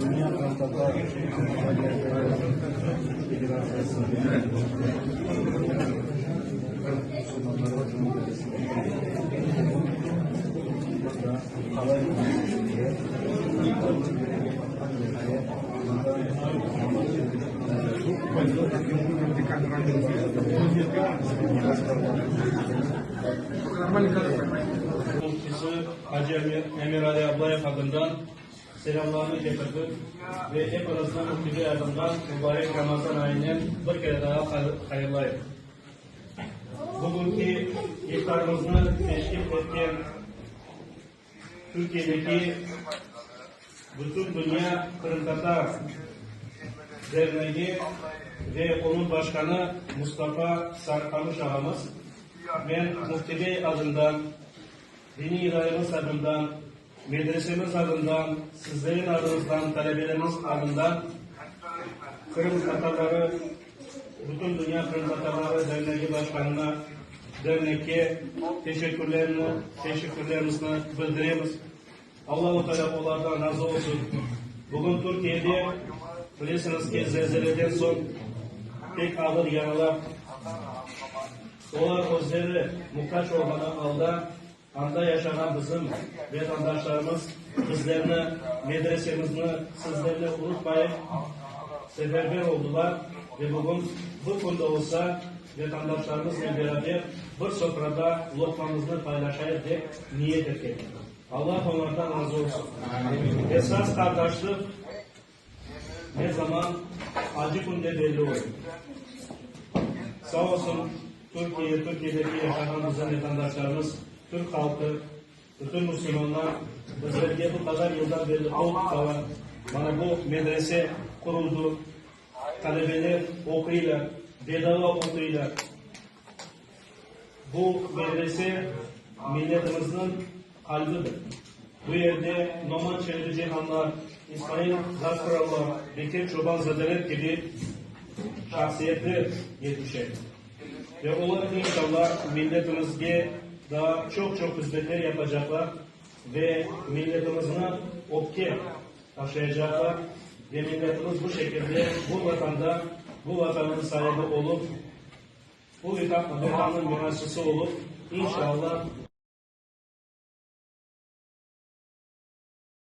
Dünya Mufti Hacı Emir, Ali Ablayev adından selamlarını getirdim ve hep arasında Mufti Bey adından mübarek Ramazan ayının bir kere daha hay- hayırlayım. Bugünkü iftarımızı teşkil etken Türkiye'deki bütün dünya Kırımkata Derneği ve onun başkanı Mustafa Sarıkamış ağamız ben Mufti Bey adından dini idaremiz adından, medresemiz adından, sizlerin adınızdan, talebeleriniz adından Kırım Tatarları, bütün Dünya Kırım Tatarları Derneği Başkanı'na, derneke teşekkürlerini, teşekkürlerimizi bildiriyoruz. Allah-u Teala onlardan razı olsun. Bugün Türkiye'de bilirsiniz ki zelzeleden son pek ağır yaralar Onlar özleri muhtaç olmadan alda anda yaşanan bizim vatandaşlarımız bizlerini, medresemizni sizlerini unutmayıp seferber oldular ve bugün bu konuda olsa vatandaşlarımızla beraber bir sofrada lokmamızı paylaşayım diye niyet ettik. Allah onlardan razı olsun. Esas kardeşlik ne zaman acı günde belli olur. Sağ olsun Türkiye, Türkiye'deki yaşanan bizim vatandaşlarımız, Türk halkı, bütün Müslümanlar bizlerge bu kadar yıldan beri kol tutarlar. Bana bu medrese kuruldu. Talebeler okuyla, bedava okuyla. Bu medrese milletimizin kalbidir. Bu yerde Noman Çevre Cihanlar, İsmail Gazpırallar, Bekir Çoban Zadeler gibi şahsiyetler yetişecek. Ve onlar inşallah milletimizge daha çok çok hizmetler yapacaklar ve milletimizin okke taşıyacaklar ve milletimiz bu şekilde bu vatanda bu vatanın sahibi olup bu vatan- vatanın mühendisisi olup inşallah